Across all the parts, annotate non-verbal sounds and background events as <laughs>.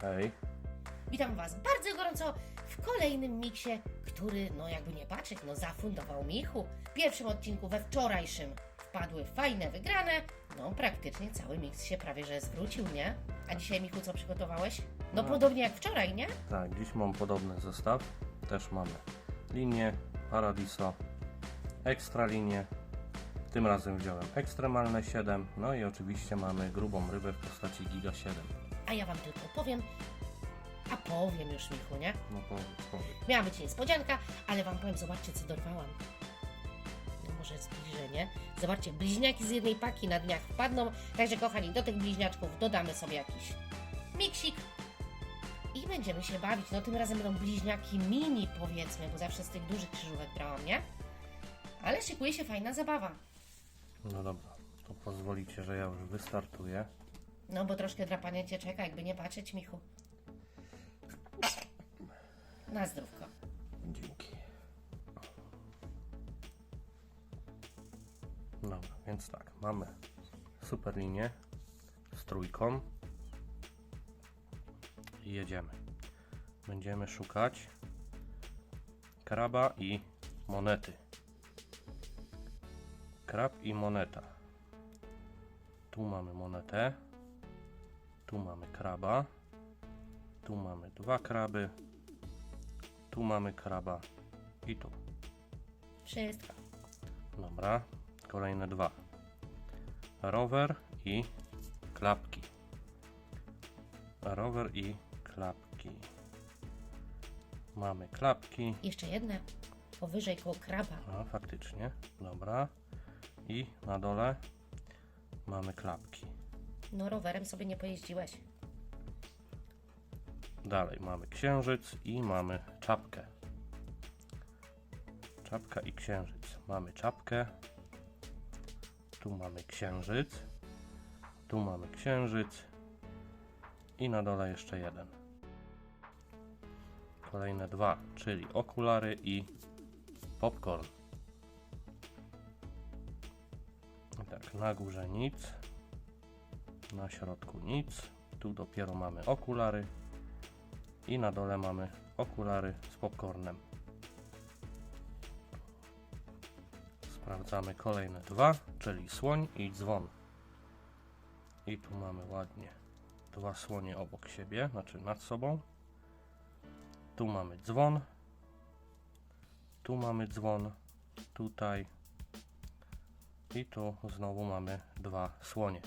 Hej. Witam Was bardzo gorąco w kolejnym miksie, który, no jakby nie patrzeć, no zafundował Michu. W pierwszym odcinku we wczorajszym wpadły fajne wygrane, no praktycznie cały miks się prawie że zwrócił, nie? A dzisiaj Michu co przygotowałeś? No No. podobnie jak wczoraj, nie? Tak, dziś mam podobny zestaw. Też mamy linię, Paradiso, ekstra linię. Tym razem wziąłem ekstremalne 7. No i oczywiście mamy grubą rybę w postaci Giga 7. A ja Wam tylko powiem, a powiem już Michu, nie? No powiedz, powiedz. Miała być niespodzianka, ale Wam powiem, zobaczcie co dorwałam. No może zbliżenie. Zobaczcie, bliźniaki z jednej paki na dniach wpadną. Także kochani, do tych bliźniaczków dodamy sobie jakiś miksik. I będziemy się bawić. No tym razem będą bliźniaki mini powiedzmy, bo zawsze z tych dużych krzyżówek brałam, nie? Ale szykuje się fajna zabawa. No dobra, to pozwolicie, że ja już wystartuję. No bo troszkę drapanie Cię czeka, jakby nie patrzeć, Michu. Na zdrówko. Dzięki. Dobra, więc tak, mamy super linię z trójką i jedziemy. Będziemy szukać kraba i monety. Krab i moneta. Tu mamy monetę, tu mamy kraba, tu mamy dwa kraby, tu mamy kraba i tu. Wszystko. Dobra, kolejne dwa. Rower i klapki. Rower i klapki. Mamy klapki. Jeszcze jedne. Powyżej koło kraba. A, faktycznie. Dobra. I na dole mamy klapki. No rowerem sobie nie pojeździłeś. Dalej mamy księżyc i mamy czapkę. Czapka i księżyc. Mamy czapkę. Tu mamy księżyc. Tu mamy księżyc. I na dole jeszcze jeden. Kolejne dwa, czyli okulary i popcorn. Tak, na górze nic. Na środku nic. Tu dopiero mamy okulary i na dole mamy okulary z popcornem. Sprawdzamy kolejne dwa, czyli słoń i dzwon. I tu mamy ładnie dwa słonie obok siebie, znaczy nad sobą. Tu mamy dzwon. Tu mamy dzwon. Tutaj. I tu znowu mamy dwa słonie.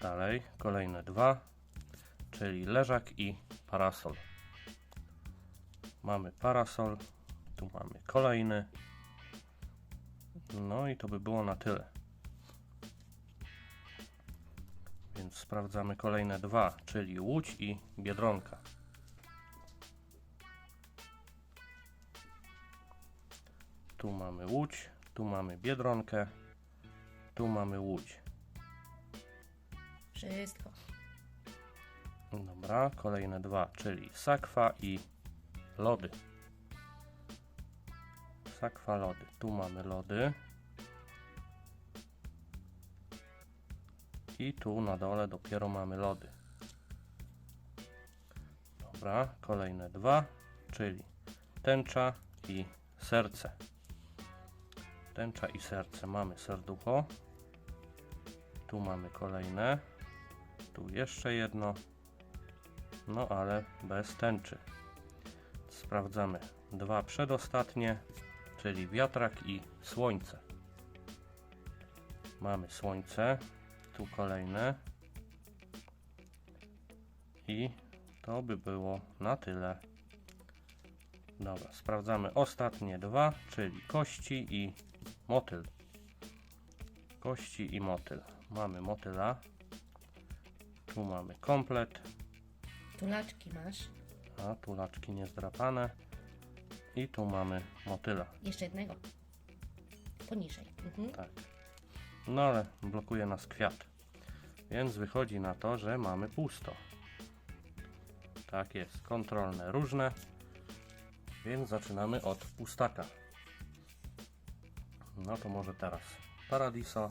Dalej, kolejne dwa, czyli leżak i parasol. Mamy parasol, tu mamy kolejny. No i to by było na tyle. Więc sprawdzamy kolejne dwa, czyli łódź i biedronka. Tu mamy łódź, tu mamy biedronkę, tu mamy łódź. Wszystko. Dobra, kolejne dwa, czyli sakwa i lody. Sakwa, lody. Tu mamy lody. I tu na dole dopiero mamy lody. Dobra, kolejne dwa, czyli tęcza i serce. Tęcza i serce. Mamy serducho. Tu mamy kolejne. Tu jeszcze jedno. No ale bez tęczy. Sprawdzamy dwa przedostatnie, czyli wiatrak i słońce. Mamy słońce, tu kolejne. I to by było na tyle. Dobra, sprawdzamy ostatnie dwa, czyli kości i motyl. Kości i motyl. Mamy motyla. Tu mamy komplet. Tulaczki masz. A tulaczki niezdrapane. I tu mamy motyla. Jeszcze jednego. Poniżej. Mhm. Tak. No ale blokuje nas kwiat. Więc wychodzi na to, że mamy pusto. Tak jest. Kontrolne różne. Więc zaczynamy od pustaka. No to może teraz Paradiso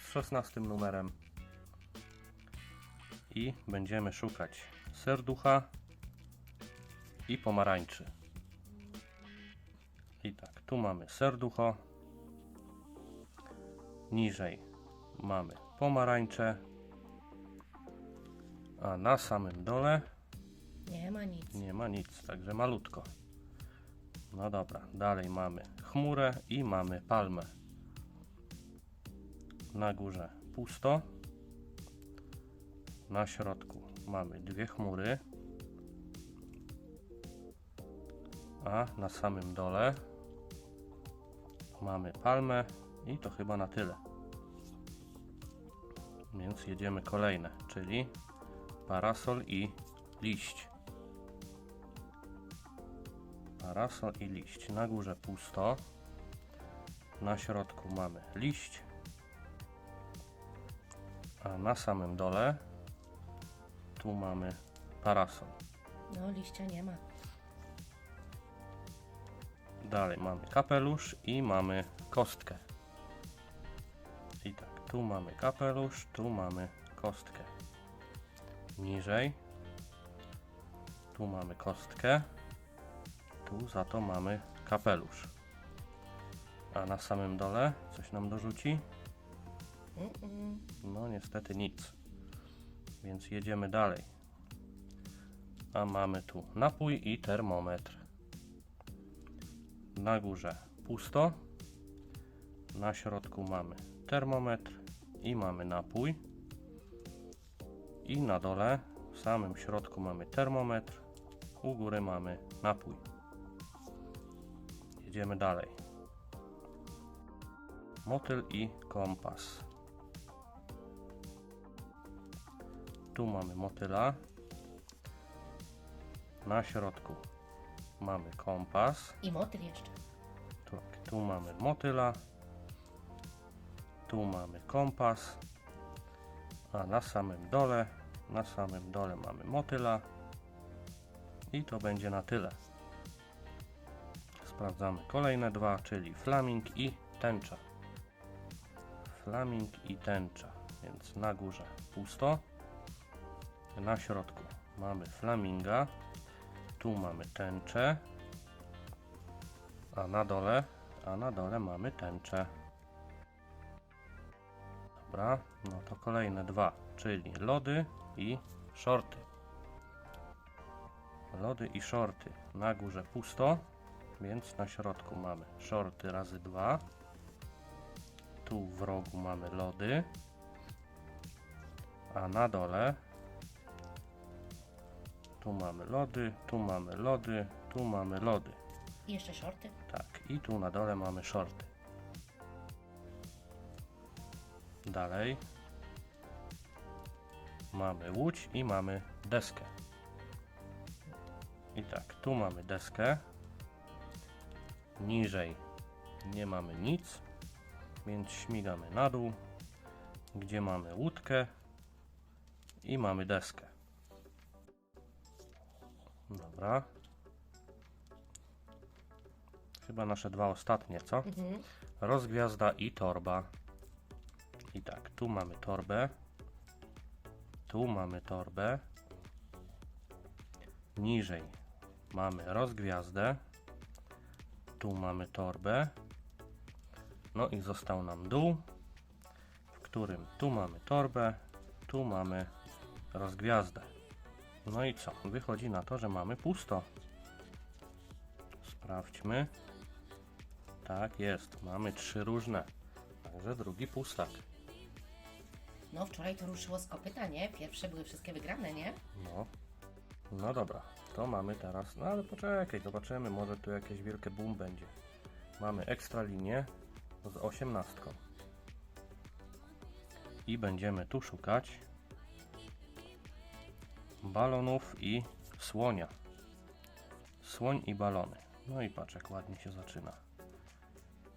z 16 numerem. I będziemy szukać serducha i pomarańczy. I tak, tu mamy serducho. Niżej mamy pomarańcze. A na samym dole Nie ma nic. nie ma nic, także malutko. No dobra, dalej mamy chmurę i mamy palmę. Na górze pusto. Na środku mamy dwie chmury. A na samym dole mamy palmę i to chyba na tyle. Więc jedziemy kolejne, czyli parasol i liść. Parasol i liść. Na górze pusto. Na środku mamy liść. A na samym dole tu mamy parasol. No, liścia nie ma. Dalej mamy kapelusz i mamy kostkę. I tak, tu mamy kapelusz, tu mamy kostkę. Niżej. Tu mamy kostkę. Tu za to mamy kapelusz. A na samym dole coś nam dorzuci? No niestety nic. Więc jedziemy dalej. A mamy tu napój i termometr. Na górze pusto. Na środku mamy termometr i mamy napój. I na dole, w samym środku mamy termometr. U góry mamy napój. Jedziemy dalej. Motyl i kompas. Tu mamy motyla. Na środku mamy kompas. I motyl jeszcze. Tak, tu mamy motyla. Tu mamy kompas. A na samym dole, na samym dole mamy motyla. I to będzie na tyle. Sprawdzamy kolejne dwa, czyli flaming i tęcza. Flaming i tęcza. Więc na górze pusto. Na środku mamy flaminga. Tu mamy tęczę. A na dole, a na dole mamy tęczę. Dobra, no to kolejne dwa, czyli lody i shorty. Lody i shorty. Na górze pusto, więc na środku mamy shorty razy dwa. Tu w rogu mamy lody. A na dole tu mamy lody, tu mamy lody, tu mamy lody. I jeszcze shorty. Tak, i tu na dole mamy shorty. Dalej mamy łódź i mamy deskę. I tak, tu mamy deskę. Niżej nie mamy nic, więc śmigamy na dół, gdzie mamy łódkę i mamy deskę. Dobra. Chyba nasze dwa ostatnie, co? Mhm. Rozgwiazda i torba. I tak, tu mamy torbę. Tu mamy torbę. Niżej mamy rozgwiazdę. Tu mamy torbę. No i został nam dół, w którym tu mamy torbę, tu mamy rozgwiazdę. No i co? Wychodzi na to, że mamy pusto. Sprawdźmy. Tak jest, mamy trzy różne. Także drugi pustak. No, wczoraj to ruszyło z kopyta, nie? Pierwsze były wszystkie wygrane, nie? No. No dobra, to mamy teraz. No ale poczekaj, zobaczymy, może tu jakieś wielkie boom będzie. Mamy ekstra linię z osiemnastką. I będziemy tu szukać balonów i słonia. Słoń i balony. No i patrz, jak ładnie się zaczyna.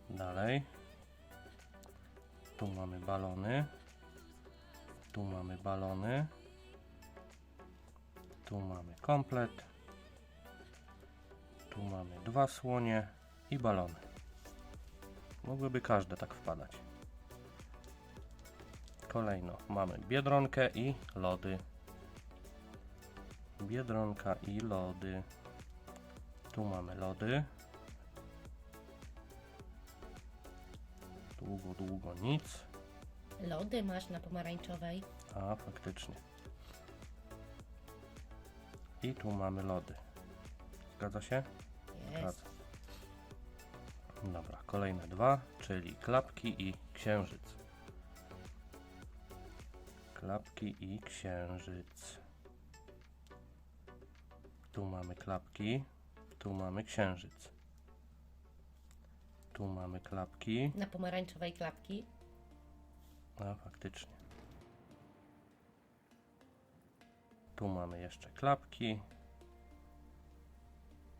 Dalej. Tu mamy balony. Tu mamy balony. Tu mamy komplet. Tu mamy dwa słonie i balony. Mogłyby każde tak wpadać. Kolejno mamy biedronkę i lody. Biedronka i lody. Tu mamy lody. Długo, długo nic. Lody masz na pomarańczowej. A, faktycznie. I tu mamy lody. Zgadza się? Jest. Dobra, kolejne dwa, czyli klapki i księżyc. Klapki i księżyc. Tu mamy klapki, tu mamy księżyc. Tu mamy klapki, Na pomarańczowej klapki. a faktycznie. Tu mamy jeszcze klapki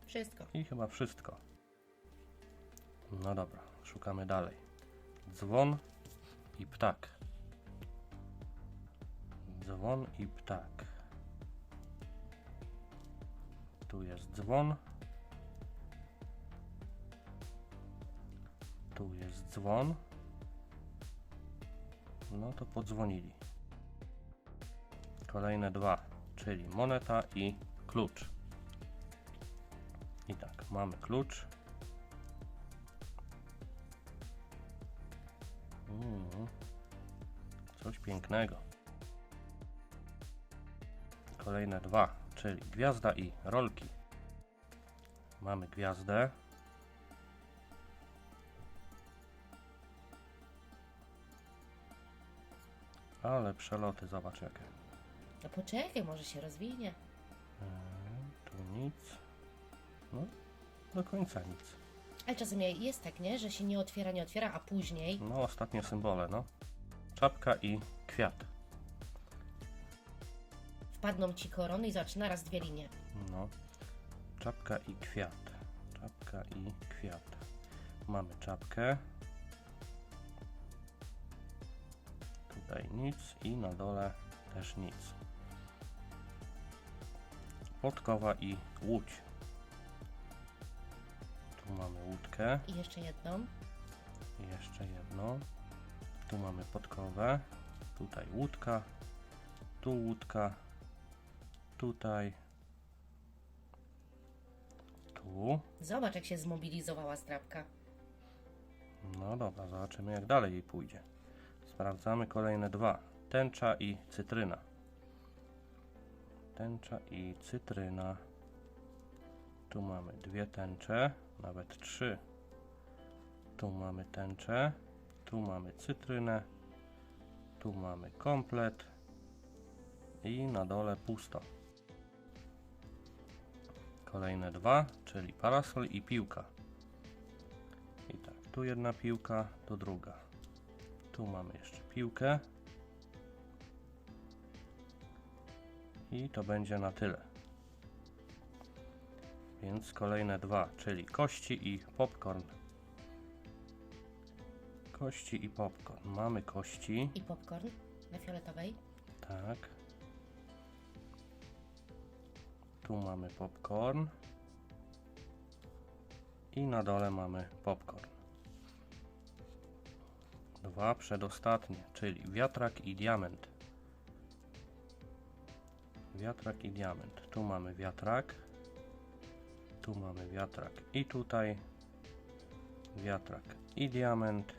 Wszystko. i chyba wszystko. No dobra, szukamy dalej. Dzwon i ptak. Dzwon i ptak. Tu jest dzwon. Tu jest dzwon. No to podzwonili. Kolejne dwa, czyli moneta i klucz. I tak, mamy klucz. Mm, coś pięknego. Kolejne dwa, czyli gwiazda i rolki. Mamy gwiazdę. Ale przeloty, zobacz jakie. No poczekaj, może się rozwinie. Eee, Tu nic. No, do końca nic. Ale czasem jest tak, nie? Że się nie otwiera, nie otwiera, a później No, ostatnie symbole, no. Czapka i kwiat. Wpadną ci korony i zobacz, naraz dwie linie. No. Czapka i kwiat. Czapka i kwiat. Mamy czapkę. Tutaj nic i na dole też nic. Podkowa i łódź. Tu mamy łódkę. I jeszcze jedną. I jeszcze jedno. Tu mamy podkowę. Tutaj łódka. Tu łódka. Tutaj. Tu. Zobacz, jak się zmobilizowała zdrabka. No dobra, zobaczymy jak dalej jej pójdzie. Sprawdzamy kolejne dwa. Tęcza i cytryna. Tęcza i cytryna. Tu mamy dwie tęcze, nawet trzy. Tu mamy tęczę, tu mamy cytrynę, tu mamy komplet i na dole pusto. Kolejne dwa, czyli parasol i piłka. I tak, tu jedna piłka, tu druga. Tu mamy jeszcze piłkę. I to będzie na tyle. Więc kolejne dwa, czyli kości i popcorn. Kości i popcorn. Mamy kości, I popcorn na fioletowej. tak. Tu mamy popcorn. I na dole mamy popcorn. Dwa przedostatnie, czyli wiatrak i diament. Wiatrak i diament. Tu mamy wiatrak. Tu mamy wiatrak i tutaj wiatrak i diament.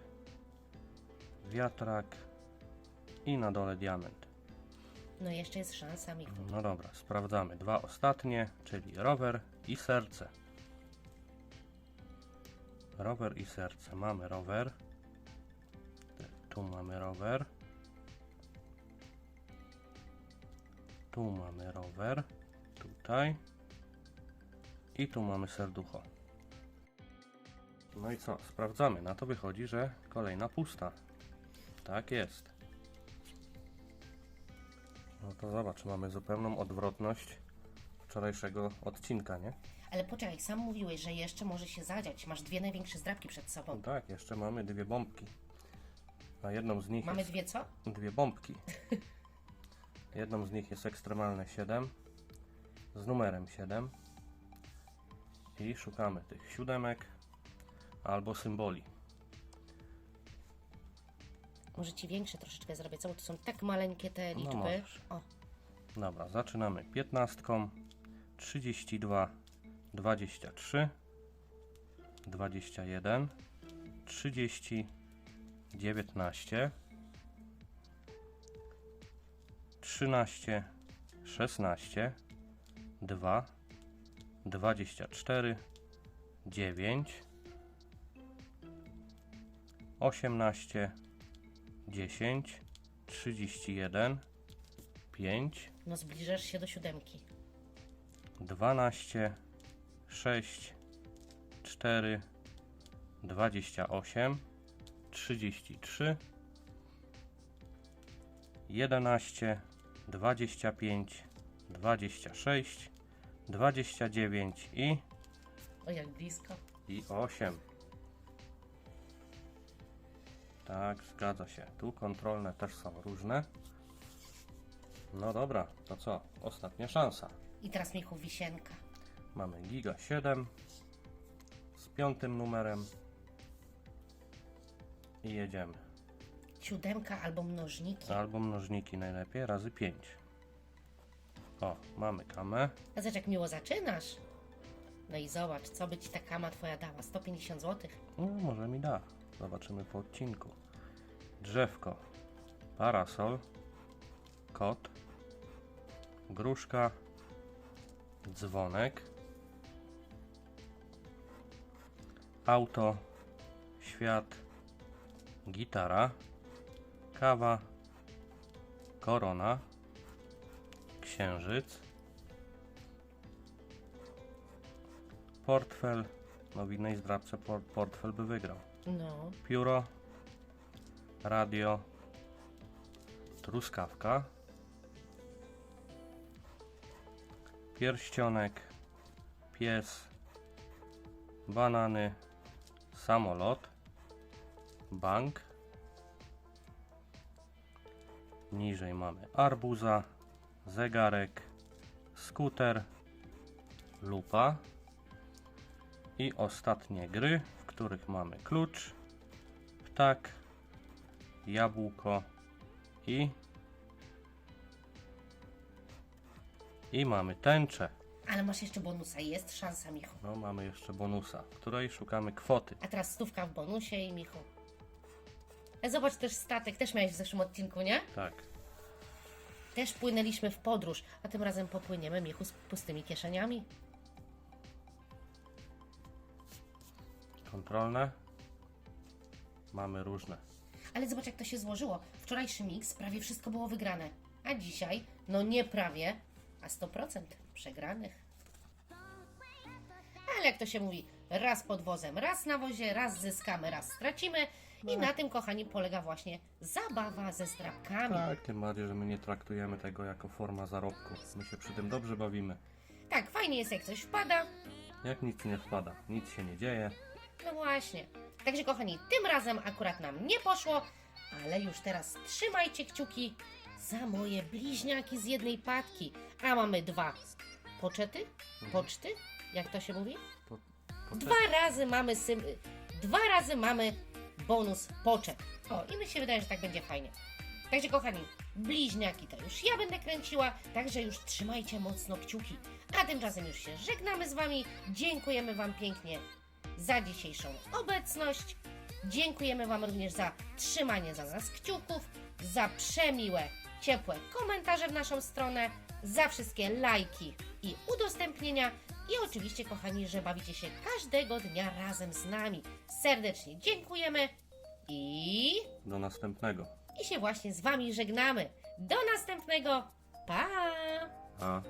Wiatrak i na dole diament. No jeszcze jest szansa, Michu. No dobra, sprawdzamy. Dwa ostatnie, czyli rower i serce. Rower i serce. Mamy rower. Tu mamy rower. Tu mamy rower. Tutaj. I tu mamy serducho. No i co? Sprawdzamy. Na to wychodzi, że kolejna pusta. Tak jest. No to zobacz, mamy zupełną odwrotność wczorajszego odcinka, nie? Ale poczekaj, sam mówiłeś, że jeszcze może się zadziać. Masz dwie największe zdrabki przed No sobą. tak, jeszcze mamy dwie bombki. A jedną z nich Mamy jest... dwie co? dwie bombki. <laughs> Jedną z nich jest ekstremalne 7 z numerem 7 i szukamy tych siódemek albo symboli. Może ci większe troszeczkę zrobię, co? Bo to są tak maleńkie te No liczby. możesz. o, Dobra, zaczynamy piętnastką, 32, 23, 21, 30, 19, 13, 16, 2, 24, 9, 18, 10, 31, 5, No zbliżasz się do siódemki. 12, 6, 4, 28, 33, 11, 25, 26, 29 i, O, jak blisko. i 8. Tak, zgadza się. Tu kontrolne też są różne. No dobra, to co? Ostatnia szansa. I teraz Michu wisienka. Mamy Giga 7 z piątym numerem i jedziemy. Siódemka albo mnożniki. Albo mnożniki najlepiej razy 5. O, mamy kamę. A zobacz, jak miło zaczynasz. No i zobacz, co by ci ta kama twoja dała? 150 zł. No, może mi da. Zobaczymy po odcinku. Drzewko, parasol, kot, gruszka, dzwonek, auto, świat, gitara, kawa, korona, księżyc, portfel, no w innej zdrabce por- portfel by wygrał No, pióro, radio, truskawka, pierścionek, pies, banany, samolot, bank. Niżej mamy arbuza, zegarek, skuter, lupa. I ostatnie gry, w których mamy klucz, ptak, jabłko i i mamy tęczę. ale masz jeszcze bonusa. Jest szansa, Michu. No mamy jeszcze bonusa, w której szukamy kwoty. A teraz stówka w bonusie i Michu. E, Zobacz też statek, też miałeś w zeszłym odcinku, nie? Tak. Też płynęliśmy w podróż, a tym razem popłyniemy Michu z pustymi kieszeniami. Kontrolne. Mamy różne. Ale zobacz, jak to się złożyło. Wczorajszy miks prawie wszystko było wygrane, a dzisiaj, no nie prawie, a 100% przegranych. Ale jak to się mówi, raz pod wozem, raz na wozie, raz zyskamy, raz stracimy. I na tym, kochani, polega właśnie zabawa ze zdrabkami. Tak, tym bardziej, że my nie traktujemy tego jako forma zarobku. My się przy tym dobrze bawimy. Tak, fajnie jest, jak coś wpada. Jak nic nie wpada, nic się nie dzieje. No właśnie. Także, kochani, tym razem akurat nam nie poszło, ale już teraz trzymajcie kciuki za moje bliźniaki z jednej patki. A mamy dwa poczety, poczty, jak to się mówi? Po, po Dwa razy mamy sym... Dwa razy mamy bonus poczet. O, i mi się wydaje, że tak będzie fajnie. Także kochani, bliźniaki to już ja będę kręciła, także już trzymajcie mocno kciuki. A tymczasem już się żegnamy z Wami. Dziękujemy Wam pięknie za dzisiejszą obecność. Dziękujemy Wam również za trzymanie za nas kciuków, za przemiłe, ciepłe komentarze w naszą stronę, za wszystkie lajki i udostępnienia. I oczywiście, kochani, że bawicie się każdego dnia razem z nami. Serdecznie dziękujemy i, Do następnego. i się właśnie z Wami żegnamy. Do następnego. Pa! A